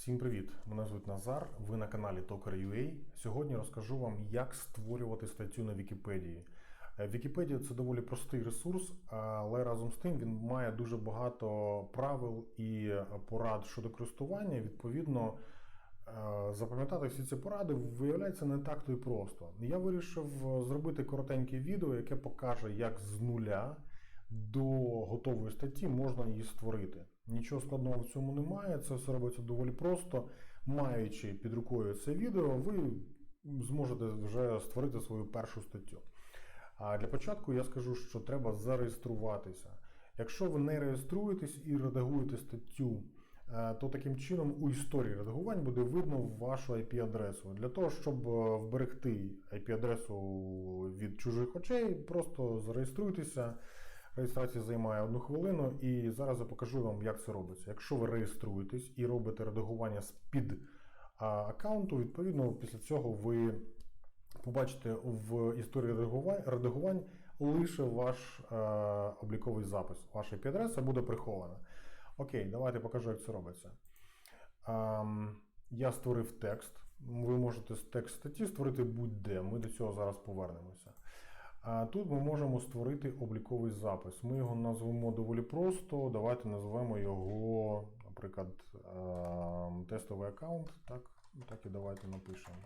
Всім привіт! Мене звуть Назар. Ви на каналі Toker.ua. Сьогодні розкажу вам, як створювати статтю на Вікіпедії. Е, Вікіпедія це доволі простий ресурс, але разом з тим він має дуже багато правил і порад щодо користування. Відповідно, е, запам'ятати всі ці поради виявляється не так то й просто. Я вирішив зробити коротеньке відео, яке покаже, як з нуля до готової статті можна її створити. Нічого складного в цьому немає, це все робиться доволі просто. Маючи під рукою це відео, ви зможете вже створити свою першу статтю. А для початку я скажу, що треба зареєструватися. Якщо ви не реєструєтесь і редагуєте статтю, е, то таким чином у історії редагувань буде видно вашу IP-адресу. Для того, щоб е, вберегти IP-адресу від чужих очей, просто зареєструйтеся. Реєстрація займає одну хвилину, і зараз я покажу вам, як це робиться. Якщо ви реєструєтесь і робите редагування з під аккаунту, відповідно, після цього ви побачите в історії редагувань, лише ваш обліковий запис. Ваша IP-адреса буде прихована. Окей, давайте покажу, як це робиться. Я створив текст. Ви можете з текст статті створити будь-де. Ми до цього зараз повернемося. Тут ми можемо створити обліковий запис. Ми його назвемо доволі просто. Давайте назвемо його, наприклад, ем, тестовий аккаунт. Так, так і давайте напишемо.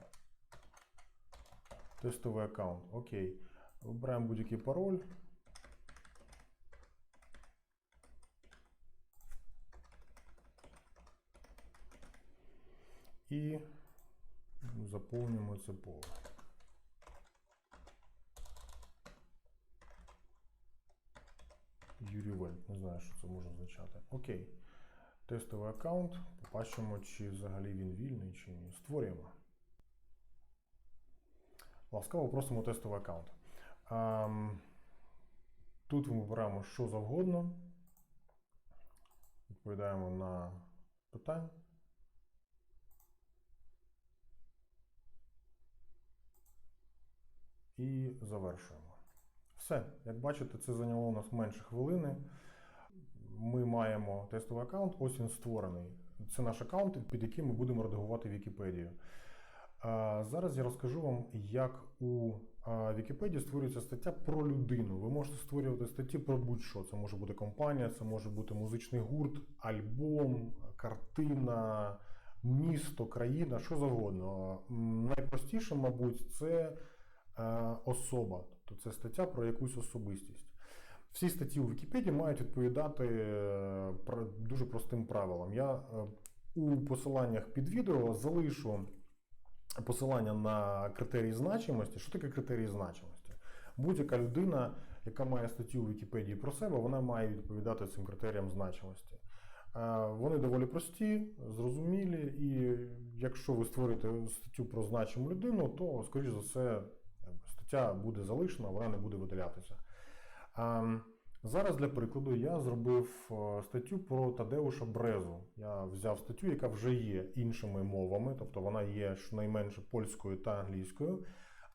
Тестовий аккаунт. Окей. Вибираємо будь-який пароль. І заповнюємо це поле. Юрій не знаю, що це може означати. Окей. Тестовий аккаунт. Побачимо, чи взагалі він вільний, чи ні. Створюємо. Ласкаво просимо тестовий аккаунт. Ем, Тут ми вибираємо що завгодно. Відповідаємо на питання. І завершуємо. Все, як бачите, це зайняло у нас менше хвилини. Ми маємо тестовий аккаунт, ось він створений. Це наш аккаунт, під яким ми будемо редагувати Вікіпедію. Зараз я розкажу вам, як у Вікіпедії створюється стаття про людину. Ви можете створювати статті про будь-що. Це може бути компанія, це може бути музичний гурт, альбом, картина, місто, країна, що завгодно. Найпростіше, мабуть, це е, особа, тобто це стаття про якусь особистість. Всі статті у Вікіпедії мають відповідати е, дуже простим правилам. Я е, у посиланнях під відео залишу посилання на критерії значимості. Що таке критерії значимості? Будь-яка людина, яка має статтю у Вікіпедії про себе, вона має відповідати цим критеріям значимості. Е, Вони доволі прості, зрозумілі, і якщо ви створите статтю про значиму людину, то, скоріш за все, стаття буде залишена, вона не буде видалятися. Ем, Зараз для прикладу я зробив е, статтю про Тадеуша Брезу. Я взяв статтю, яка вже є іншими мовами, тобто вона є щонайменше польською та англійською,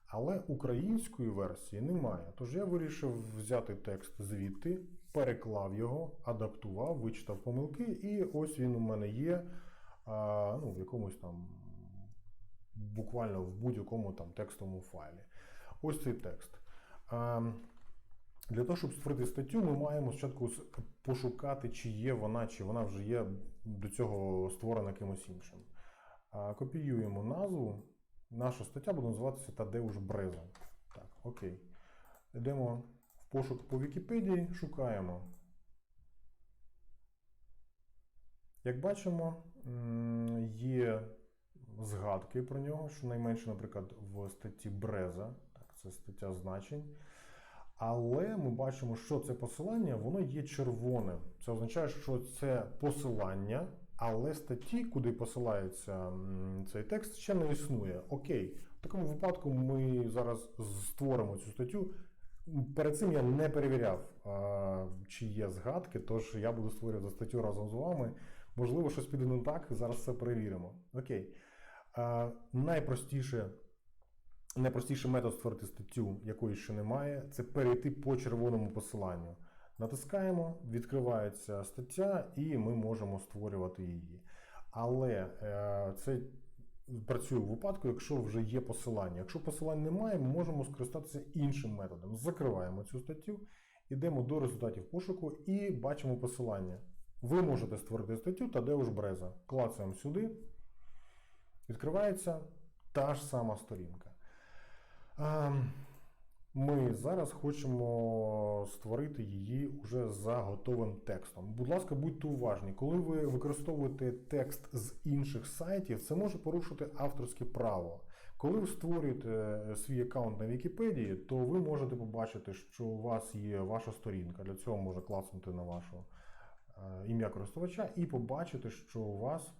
але української версії немає. Тож я вирішив взяти текст звідти, переклав його, адаптував, вичитав помилки, і ось він у мене є а, ну, в якомусь там буквально в будь-якому там текстовому файлі. Ось цей текст. Ем, Для того, щоб створити статтю, ми маємо спочатку пошукати, чи є вона, чи вона вже є до цього створена кимось іншим. Копіюємо назву. Наша стаття буде називатися Тадеуш Бреза. Так, окей. Йдемо в пошук по Вікіпедії, шукаємо. Як бачимо, є згадки про нього, щонайменше, наприклад, в статті Бреза. Це стаття значень. Але ми бачимо, що це посилання, воно є червоним. Це означає, що це посилання, але статті, куди посилається цей текст, ще не існує. Окей, в такому випадку ми зараз створимо цю статтю. Перед цим я не перевіряв, чи є згадки, тож я буду створювати статтю разом з вами. Можливо, щось піде не так. Зараз це перевіримо. Окей. Найпростіше Найпростіший метод створити статтю, якої ще немає, це перейти по червоному посиланню. Натискаємо, відкривається стаття, і ми можемо створювати її. Але е, це працює у випадку, якщо вже є посилання. Якщо посилань немає, ми можемо скористатися іншим методом. Закриваємо цю статтю, йдемо до результатів пошуку і бачимо посилання. Ви можете створити статтю Тадеуш Бреза. Клацаємо сюди. Відкривається та ж сама сторінка. Ем, Ми зараз хочемо створити її уже за готовим текстом. Будь ласка, будьте уважні, коли ви використовуєте текст з інших сайтів, це може порушити авторське право. Коли ви створюєте е, свій аккаунт на Вікіпедії, то ви можете побачити, що у вас є ваша сторінка. Для цього можна класнути на вашу е, ім'я користувача і побачити, що у вас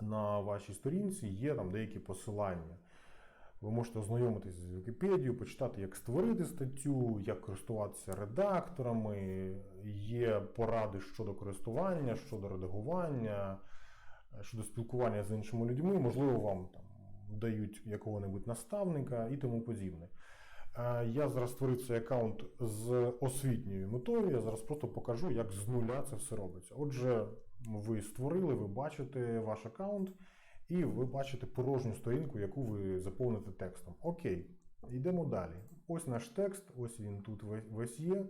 на вашій сторінці є там деякі посилання. Ви можете ознайомитися з Вікіпедією, почитати, як створити статтю, як користуватися редакторами, є поради щодо користування, щодо редагування, щодо спілкування з іншими людьми. Можливо, вам там дають якого-небудь наставника і тому подібне. Е, Я зараз створив цей аккаунт з освітньою метою. Я зараз просто покажу, як з нуля це все робиться. Отже, ви створили, ви бачите ваш аккаунт, і ви бачите порожню сторінку, яку ви заповните текстом. Окей, йдемо далі. Ось наш текст, ось він тут весь- є.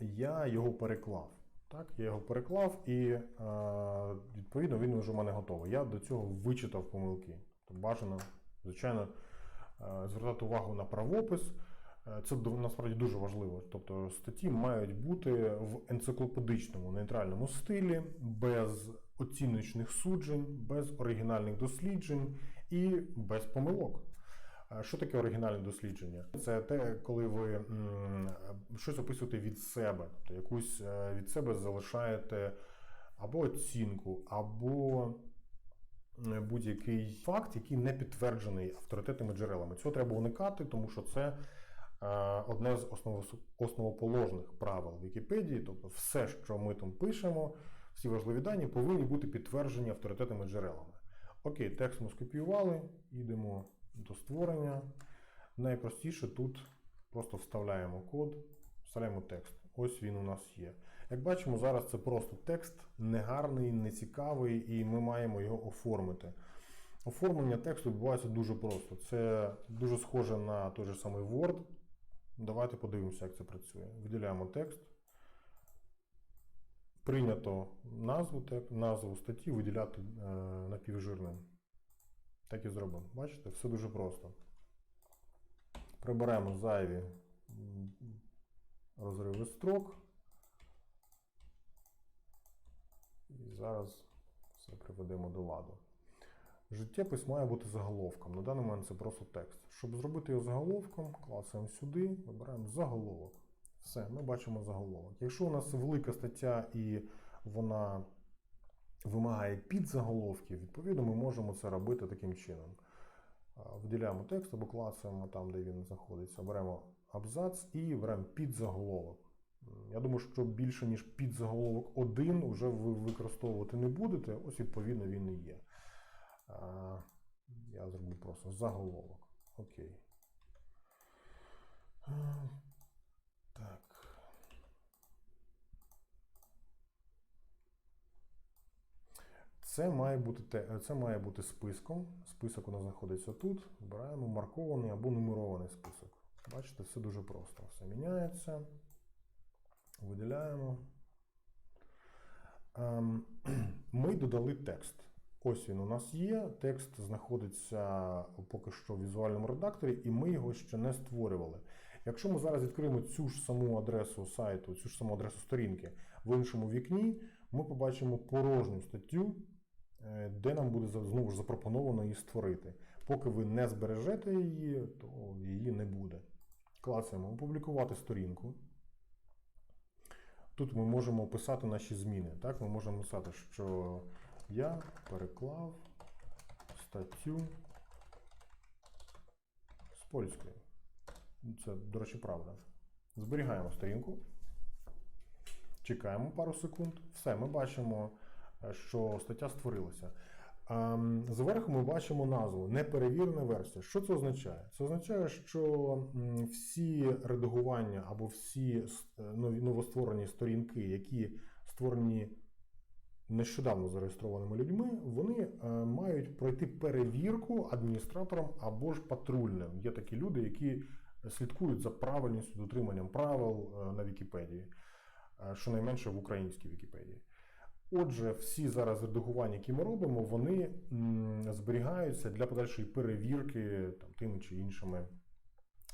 Я його переклав. Так, я його переклав і е, відповідно він вже в мене готовий. Я до цього вичитав помилки. Тобто бажано, звичайно, е, звертати увагу на правопис. Е, Це насправді дуже важливо. Тобто статті мають бути в енциклопедичному нейтральному стилі, без оціночних суджень, без оригінальних досліджень і без помилок. Е, Що таке оригінальне дослідження? Це те, коли ви м, щось описуєте від себе, тобто якусь е, від себе залишаєте або оцінку, або будь-який факт, який не підтверджений авторитетними джерелами. Цього треба уникати, тому що це одне з основоположних правил Вікіпедії. Тобто, все, що ми там пишемо, всі важливі дані повинні бути підтверджені авторитетними джерелами. Окей, текст ми скопіювали, йдемо до створення. Найпростіше тут просто вставляємо код, вставляємо текст. Ось він у нас є. Як бачимо, зараз це просто текст негарний, нецікавий, і ми маємо його оформити. Оформлення тексту відбувається дуже просто. Це дуже схоже на той же самий Word. Давайте подивимося, як це працює. Виділяємо текст. Прийнято назву, тек- назву статті виділяти е, напівжирним. Так і зробимо. Бачите, все дуже просто. Приберемо зайві розриви строк. І зараз все приведемо до ладу. Життєпис має бути заголовком. На даний момент це просто текст. Щоб зробити його заголовком, клацаємо сюди, вибираємо заголовок. Все, ми бачимо заголовок. Якщо у нас велика стаття і вона вимагає підзаголовків, відповідно, ми можемо це робити таким чином. Виділяємо текст або клацаємо там, де він знаходиться, беремо абзац і беремо підзаголовок. Я думаю, що більше, ніж підзаголовок один вже ви використовувати не будете. Ось, відповідно, він і є. Я зроблю просто заголовок. Окей. Так. Це має бути це має бути списком. Список у нас знаходиться тут. Вибираємо маркований або нумерований список. Бачите, все дуже просто. Все міняється. Виділяємо. Ем, Ми додали текст. Ось він у нас є. Текст знаходиться поки що в візуальному редакторі, і ми його ще не створювали. Якщо ми зараз відкриємо цю ж саму адресу сайту, цю ж саму адресу сторінки в іншому вікні, ми побачимо порожню статтю, е, де нам буде знову ж запропоновано її створити. Поки ви не збережете її, то її не буде. Клацаємо опублікувати сторінку. Тут ми можемо писати наші зміни. Так? Ми можемо писати, що я переклав статтю з польської. Це, до речі, правда. Зберігаємо сторінку. Чекаємо пару секунд. Все, ми бачимо, е, що стаття створилася. Ем, Зверху ми бачимо назву неперевірена версія. Що це означає? Це означає, що всі редагування або всі е, новостворені сторінки, які створені нещодавно зареєстрованими людьми, вони е, мають пройти перевірку адміністратором або ж патрульним. Є такі люди, які слідкують за правильністю дотриманням правил е, на Вікіпедії, е, щонайменше в українській Вікіпедії. Отже, всі зараз редагування, які ми робимо, вони зберігаються для подальшої перевірки там, тими чи іншими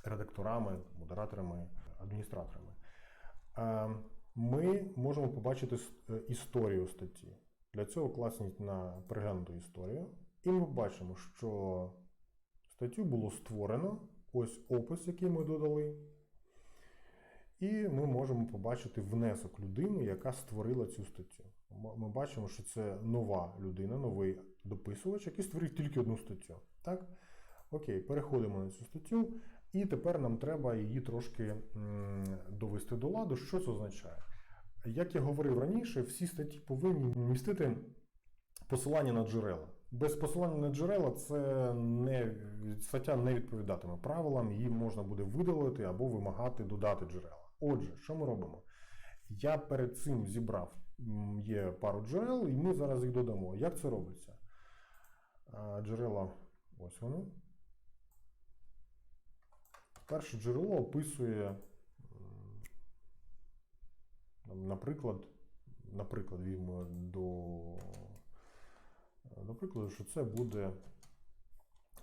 редакторами, модераторами, адміністраторами. Ми можемо побачити е, історію статті. Для цього класніть на переглянуту історію. І ми бачимо, що статтю було створено. Ось опис, який ми додали. І ми можемо побачити внесок людини, яка створила цю статтю. Ми бачимо, що це нова людина, новий дописувач, який створив тільки одну статтю. Так? Окей, переходимо на цю статтю, і тепер нам треба її трошки довести до ладу. Що це означає? Як я говорив раніше, всі статті повинні містити посилання на джерела. Без посилання на джерела це не стаття не відповідатиме правилам, її можна буде видалити або вимагати додати джерела. Отже, що ми робимо? Я перед цим зібрав є пару джерел, і ми зараз їх додамо. Як це робиться? Джерела, ось вони. Перше джерело описує, наприклад, наприклад, візьмемо до, до що це буде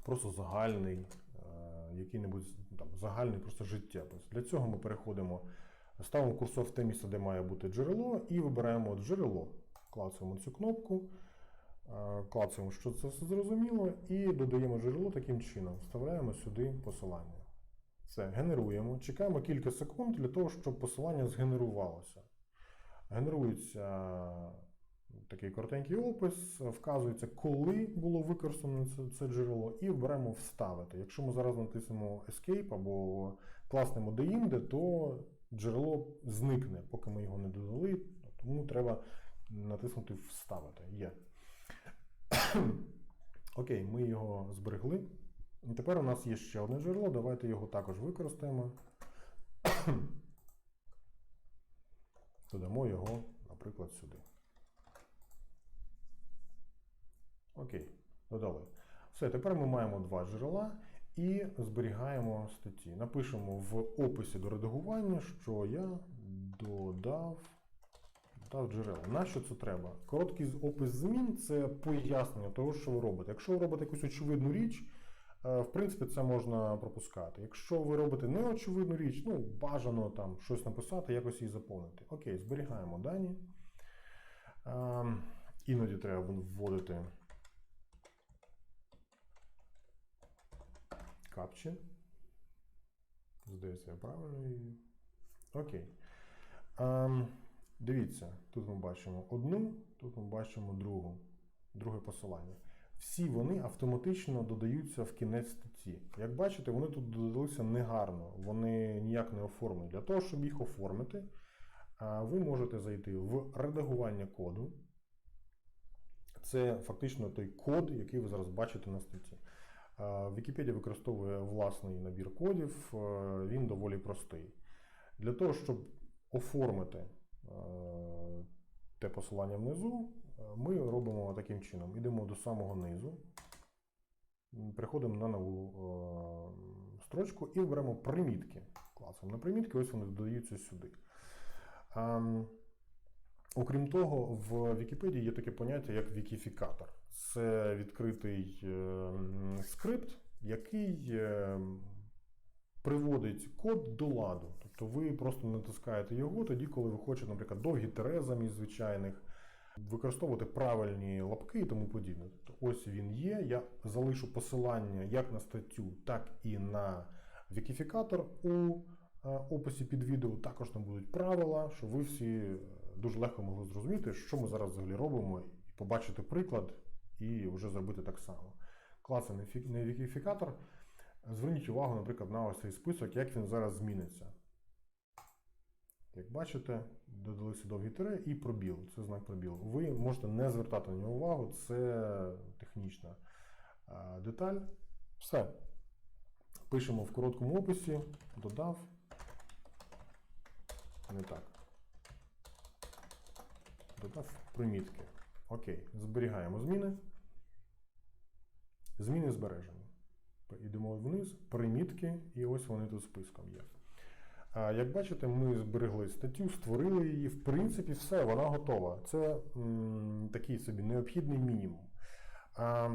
просто загальний, е, який-небудь там, загальний просто життєпис. Для цього ми переходимо, ставимо курсор в те місце, де має бути джерело, і вибираємо джерело. Клацаємо цю кнопку, е, клацаємо, що це все зрозуміло, і додаємо джерело таким чином. Вставляємо сюди посилання. Все, генеруємо. Чекаємо кілька секунд для того, щоб посилання згенерувалося. Генерується такий коротенький опис, вказується, коли було використано це, це джерело, і вберемо вставити. Якщо ми зараз натиснемо Escape або класнемо деінде, то джерело зникне, поки ми його не додали. Тому треба натиснути Вставити. Є. Окей, ми його зберегли. Тепер у нас є ще одне джерело. Давайте його також використаємо. Додамо його, наприклад, сюди. Окей, додали. Все, тепер ми маємо два джерела і зберігаємо статті. Напишемо в описі до редагування, що я додав, додав джерела. Нащо це треба? Короткий опис змін це пояснення того, що ви робите. Якщо ви робите якусь очевидну річ, в принципі, це можна пропускати. Якщо ви робите неочевидну річ, ну бажано там щось написати, якось її заповнити. Окей, зберігаємо дані. Ем, Іноді треба вводити капчі. Здається, я правильно її. Окей. Ем, дивіться, тут ми бачимо одну, тут ми бачимо другу, друге посилання. Всі вони автоматично додаються в кінець статті. Як бачите, вони тут додалися негарно, вони ніяк не оформлені. Для того, щоб їх оформити, ви можете зайти в редагування коду. Це фактично той код, який ви зараз бачите на статті. Вікіпедія використовує власний набір кодів, він доволі простий. Для того, щоб оформити те посилання внизу, ми робимо таким чином. Йдемо до самого низу, м, переходимо на нову е, строчку і беремо примітки. Клацаємо на примітки, ось вони додаються сюди. Ем, Окрім того, в Вікіпедії є таке поняття, як вікіфікатор. Це відкритий е, скрипт, який е, приводить код до ладу. Тобто ви просто натискаєте його тоді, коли ви хочете, наприклад, довгі тире замість звичайних, використовувати правильні лапки і тому подібне. Тобто ось він є. Я залишу посилання як на статтю, так і на вікіфікатор у е, описі під відео. Також там будуть правила, щоб ви всі е, дуже легко могли зрозуміти, що ми зараз взагалі робимо, і побачити приклад, і вже зробити так само. Класний вікіфікатор. Зверніть увагу, наприклад, на ось цей список, як він зараз зміниться. Як бачите, додалися довгі тире і пробіл. Це знак пробілу. Ви можете не звертати на нього увагу, це технічна деталь. Все. Пишемо в короткому описі, додав. Не так. Додав примітки. Окей, зберігаємо зміни. Зміни збережені. Йдемо вниз, примітки, і ось вони тут списком є. Як бачите, ми зберегли статтю, створили її. В принципі, все, вона готова. Це м, такий собі необхідний мінімум. А,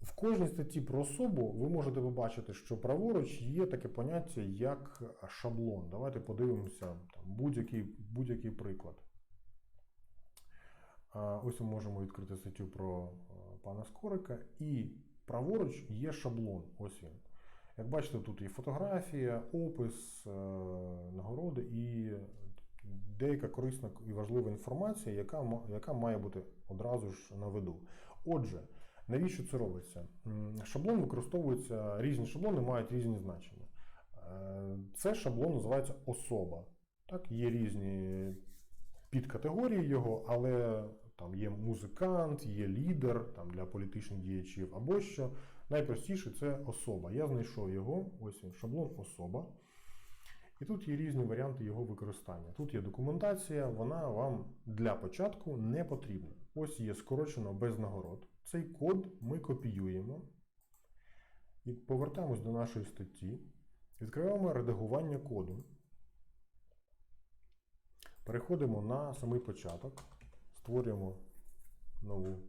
в кожній статті про особу ви можете побачити, що праворуч є таке поняття як шаблон. Давайте подивимося будь-який, будь-який приклад. А, Ось ми можемо відкрити статтю про пана Скорика, і праворуч є шаблон. Ось він. Як бачите, тут і фотографія, опис, е, нагороди і деяка корисна і важлива інформація, яка, яка має бути одразу ж на виду. Отже, навіщо це робиться? Шаблон використовується, різні шаблони мають різні значення. Е, Це шаблон називається особа. Так, є різні підкатегорії його, але там є музикант, є лідер там, для політичних діячів або що. Найпростіше це особа. Я знайшов його, ось він, шаблон особа. І тут є різні варіанти його використання. Тут є документація, вона вам для початку не потрібна. Ось є скорочено без нагород. Цей код ми копіюємо і повертаємось до нашої статті. Відкриваємо редагування коду. Переходимо на самий початок, створюємо нову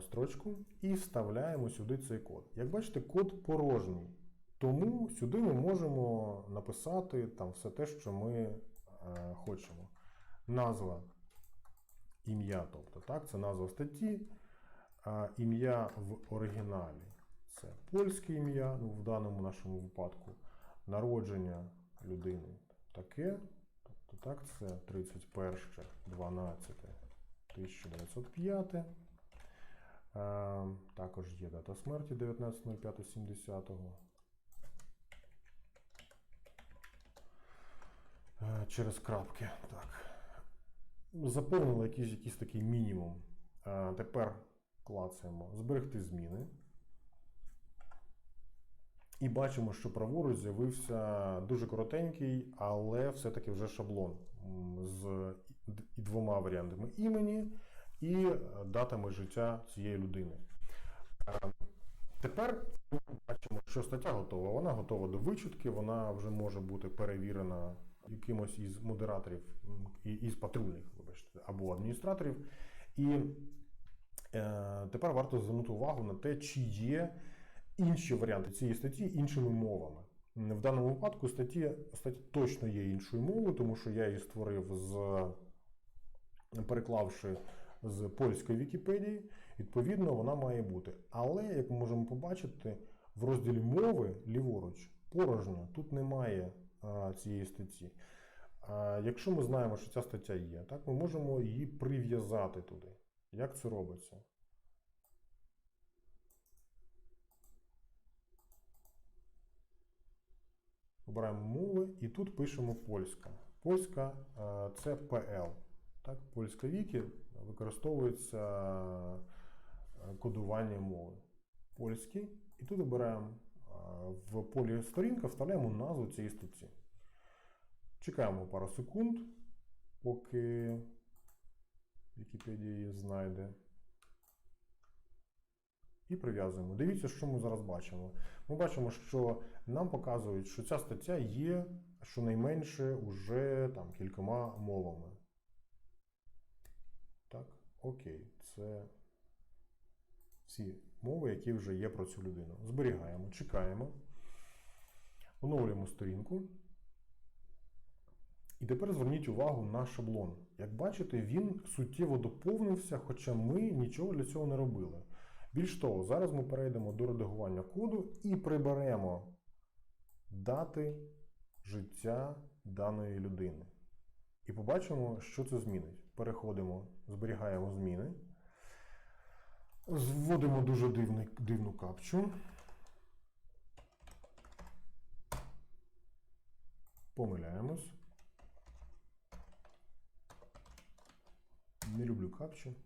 строчку і вставляємо сюди цей код. Як бачите, код порожній. Тому сюди ми можемо написати там все те, що ми е, хочемо. Назва ім'я, тобто, так, це назва статті, а ім'я в оригіналі це польське ім'я, ну, в даному нашому випадку, народження людини таке. Тобто, так, це 31 12 1905. Е, також є дата смерті 19.05.70. Е, Через крапки. Так. Заповнили якийсь, якийсь такий мінімум. Е, тепер клацаємо зберегти зміни. І бачимо, що праворуч з'явився дуже коротенький, але все-таки вже шаблон з двома варіантами імені і е, датами життя цієї людини. Е, Тепер ми бачимо, що стаття готова. Вона готова до вичутки, вона вже може бути перевірена якимось із модераторів, із патрульних, вибачте, або адміністраторів. І е, тепер варто звернути увагу на те, чи є інші варіанти цієї статті іншими мовами. В даному випадку статті, стаття точно є іншою мовою, тому що я її створив з переклавши з польської Вікіпедії, відповідно, вона має бути. Але, як ми можемо побачити, в розділі мови ліворуч порожньо, тут немає а, цієї статті. А, якщо ми знаємо, що ця стаття є, так, ми можемо її прив'язати туди. Як це робиться? Обираємо мови і тут пишемо польська. Польська це PL. Так, польська вікі використовується е, кодування мови. Польський. І тут обираємо е, в полі сторінка, вставляємо назву цієї статті. Чекаємо пару секунд, поки Вікіпедія її знайде. І прив'язуємо. Дивіться, що ми зараз бачимо. Ми бачимо, що нам показують, що ця стаття є щонайменше уже там кількома мовами. Окей, це всі мови, які вже є про цю людину. Зберігаємо, чекаємо, оновлюємо сторінку. І тепер зверніть увагу на шаблон. Як бачите, він суттєво доповнився, хоча ми нічого для цього не робили. Більш того, зараз ми перейдемо до редагування коду і приберемо дати життя даної людини. І побачимо, що це змінить. Переходимо, зберігаємо зміни. Зводимо дуже дивний, дивну капчу. Помиляємось. Не люблю капчі.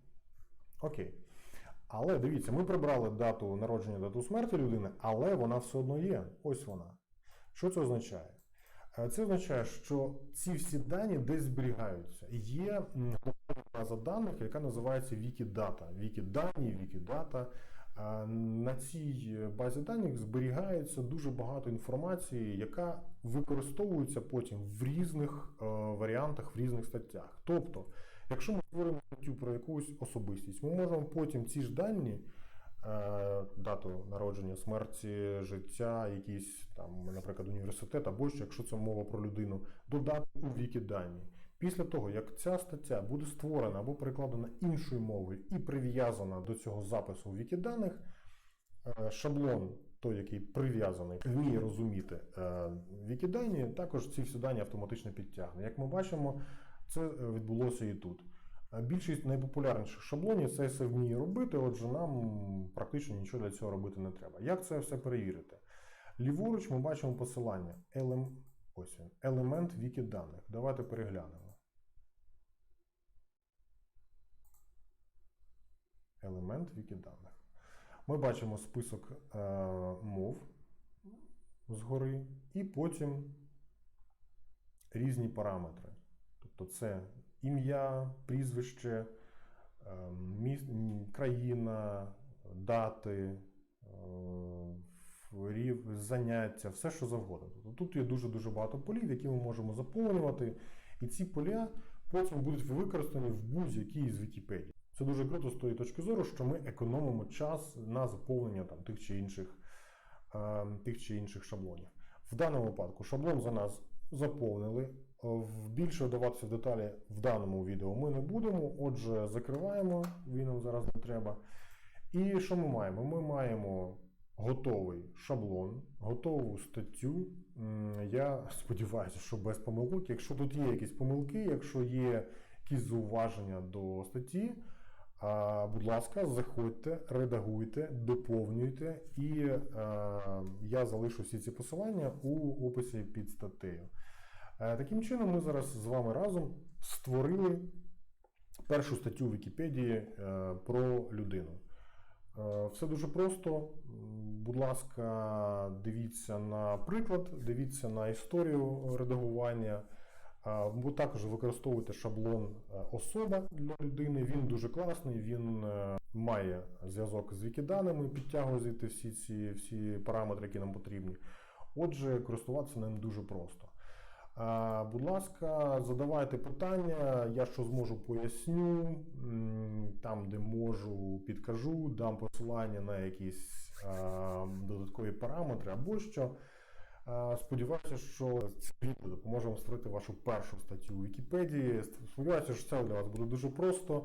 Окей. Але дивіться, ми прибрали дату народження, дату смерті людини, але вона все одно є. Ось вона. Що це означає? Е, Це означає, що ці всі дані десь зберігаються. Є база даних, яка називається Wikidata. Wikidata. Е, На цій базі даних зберігається дуже багато інформації, яка використовується потім в різних е, варіантах, в різних статтях. Тобто, якщо ми створимо статтю про якусь особистість, ми можемо потім ці ж дані, е, дату народження, смерті, життя, якийсь там, наприклад, університет або що, якщо це мова про людину, додати у Вікідані. Після того, як ця стаття буде створена або перекладена іншою мовою і прив'язана до цього запису в Вікіданих, е, шаблон, той, який прив'язаний, вміє розуміти е, Вікідані, також ці всі дані автоматично підтягне. Як ми бачимо, це е, відбулося і тут. Більшість найпопулярніших шаблонів це все вміє робити, отже, нам практично нічого для цього робити не треба. Як це все перевірити? Ліворуч ми бачимо посилання елем... Ось він, елемент вікіданих. Давайте переглянемо. Елемент вікіданих. Ми бачимо список е, мов згори, і потім різні параметри. Тобто це ім'я, прізвище, е, міс- м, країна, дати, е, заняття, все що завгодно. Тобто тут є дуже-дуже багато полів, які ми можемо заповнювати, і ці поля потім будуть використані в будь-якій з Вікіпедії. Це дуже круто з тої точки зору, що ми економимо час на заповнення там, тих, чи інших, е, тих чи інших шаблонів. В даному випадку шаблон за нас заповнили. Більше вдаватися в деталі в даному відео ми не будемо. Отже, закриваємо, він нам зараз не треба. І що ми маємо? Ми маємо готовий шаблон, готову статтю. Я сподіваюся, що без помилок. Якщо тут є якісь помилки, якщо є якісь зауваження до статті, будь ласка, заходьте, редагуйте, доповнюйте, і е, я залишу всі ці посилання у описі під статтею. Е, Таким чином, ми зараз з вами разом створили першу статтю Вікіпедії е, про людину. Е, Все дуже просто. Будь ласка, дивіться на приклад, дивіться на історію редагування. Ви також використовуйте шаблон особа для людини. Він дуже класний, він має зв'язок з вікіданими, підтягує всі ці всі параметри, які нам потрібні. Отже, користуватися ним дуже просто. А, Будь ласка, задавайте питання, я що зможу поясню. Там, де можу, підкажу, дам посилання на якісь додаткові параметри або що. Сподіваюся, що це відео допоможе вам створити вашу першу статтю у Вікіпедії. Сподіваюся, що це для вас буде дуже просто.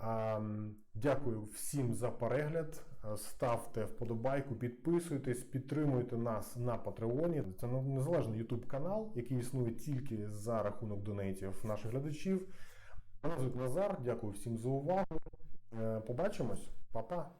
Ем, дякую всім за перегляд. Е, ставте вподобайку, підписуйтесь, підтримуйте нас на Патреоні. Це незалежний ютуб канал, який існує тільки за рахунок донейтів наших глядачів. Мене звуть Назар, дякую всім за увагу. Е, побачимось, Па-па!